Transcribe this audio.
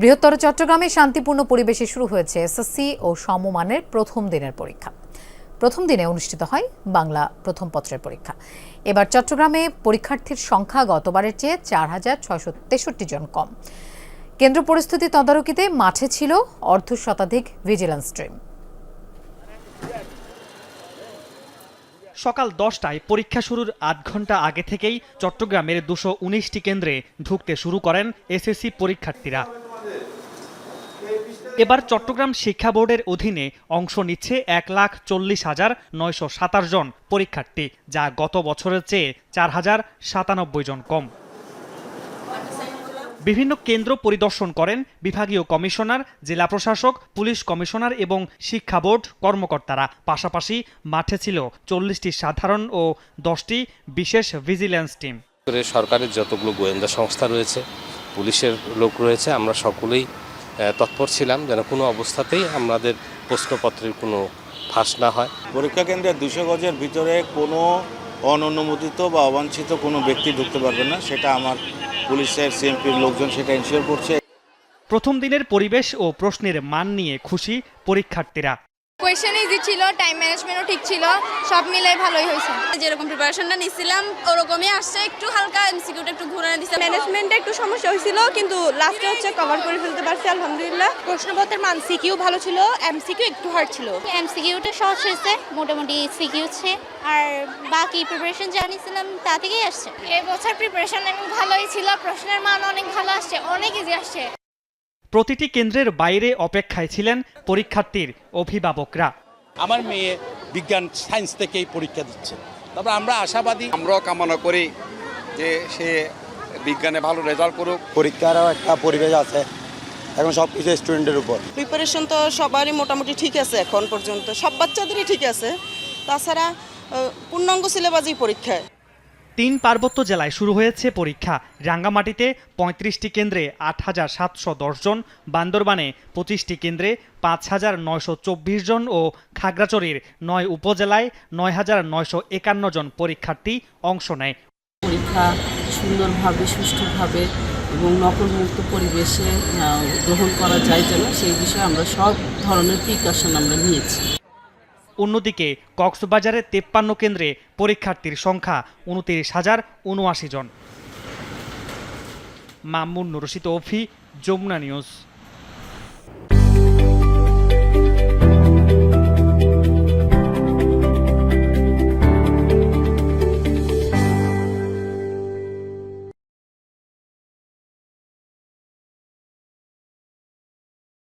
বৃহত্তর চট্টগ্রামে শান্তিপূর্ণ পরিবেশে শুরু হয়েছে এসএসসি ও সমমানের প্রথম দিনের পরীক্ষা। প্রথম দিনে অনুষ্ঠিত হয় বাংলা প্রথম পত্রের পরীক্ষা। এবার চট্টগ্রামে পরীক্ষার্থীর সংখ্যা গতবারের চেয়ে চার হাজার ছয়শো তেষট্টি জন কম। কেন্দ্র পরিস্থিতি তদারকিতে মাঠে ছিল অর্ধ শতাধিক ভিজিলেন্স টিম সকাল দশটায় পরীক্ষা শুরুর আধ ঘণ্টা আগে থেকেই চট্টগ্রামের দুশো উনিশটি কেন্দ্রে ঢুকতে শুরু করেন এসএসসি পরীক্ষার্থীরা। এবার চট্টগ্রাম শিক্ষা বোর্ডের অধীনে অংশ নিচ্ছে এক লাখ চল্লিশ হাজার নয়শো সাতাশ জন পরীক্ষার্থী, যা গত বছরের চেয়ে চার হাজার সাতানব্বই জন কম। বিভিন্ন কেন্দ্র পরিদর্শন করেন বিভাগীয় কমিশনার, জেলা প্রশাসক, পুলিশ কমিশনার এবং শিক্ষা বোর্ড কর্মকর্তারা। পাশাপাশি মাঠে ছিল চল্লিশটি সাধারণ ও দশটি বিশেষ ভিজিল্যান্স টিম। সরকারের যতগুলো গোয়েন্দা সংস্থা রয়েছে, পুলিশের লোক রয়েছে, আমরা সকলেই তৎপর ছিলাম যেন কোনো অবস্থাতেই আমাদের প্রশ্নপত্রের কোনো ফাঁস না হয়। পরীক্ষা কেন্দ্রের দুশো গজের ভিতরে কোনো অননুমোদিত বা অবাঞ্ছিত কোনো ব্যক্তি ঢুকতে পারবে না সেটা আমার পুলিশের সিএমপির লোকজন সেটা ইনশিওর করছে। প্রথম দিনের পরিবেশ ও প্রশ্নের মান নিয়ে খুশি পরীক্ষার্থীরা। কোয়েশ্চেন ইজি ছিল টাইম ম্যানেজমেন্টও ঠিক ছিল সব মিলাই ভালোই হয়েছে। যেরকম প্রিপারেশনটা নিছিলাম ওরকমই আসছে একটু হালকা এমসিকিউটা একটু ঘুরে দিছে ম্যানেজমেন্টে একটু সমস্যা হয়েছিল কিন্তু লাস্টে হচ্ছে কভার করে ফেলতে পারছি আলহামদুলিল্লাহ। প্রশ্নপত্রের মান সিকিউ ভালো ছিল এমসিকিউ একটু হার্ড ছিল। এমসিকিউটা সহজ হয়েছে মোটামুটি সিকিউ হচ্ছে। আর বাকি প্রিপারেশন যা নিয়েছিলাম তা থেকেই আসছে। এবছর প্রিপারেশন ভালোই ছিল প্রশ্নের মান অনেক ভালো আসছে অনেক ইজি আসছে। প্রতিটি কেন্দ্রের বাইরে অপেক্ষায় ছিলেন পরীক্ষার্থীর অভিভাবকরা। আমার মেয়ে বিজ্ঞান সায়েন্স থেকেই পরীক্ষা দিচ্ছে। তারপর আমরা আশাবাদী আমরাও কামনা করি যে সে বিজ্ঞানে ভালো রেজাল্ট করুক। পরীক্ষারও একটা পরিবেশ আছে। এখন সব কিছু স্টুডেন্টের উপর। প্রিপারেশন তো সবারই মোটামুটি ঠিক আছে এখন পর্যন্ত। সব বাচ্চাদেরই ঠিক আছে। তাছাড়া পূর্ণাঙ্গ সিলেবাসই পরীক্ষায়। তিন পার্বত্য জেলায় শুরু হয়েছে পরীক্ষা। রাঙ্গামাটিতে পঁয়ত্রিশটি কেন্দ্রে আট হাজার সাতশো দশ জন, বান্দরবানে পঁচিশটি কেন্দ্রে পাঁচ হাজার নয়শো চব্বিশ জন ও খাগড়াচড়ির নয় উপজেলায় নয় হাজার নয়শো একান্ন জন পরীক্ষার্থী অংশ নেয়। পরীক্ষা সুন্দরভাবে, সুষ্ঠুভাবে এবং নকলমুক্ত পরিবেশে গ্রহণ করা যায় যেন, সেই বিষয়ে আমরা সব ধরনের প্রিকশন আমরা নিয়েছি। অন্যদিকে কক্সবাজারে তেপ্পান্ন কেন্দ্রে পরীক্ষার্থীর সংখ্যা উনতিরিশ হাজার উনআশি জন। মামুন রশিদ অফি, যমুনা নিউজ।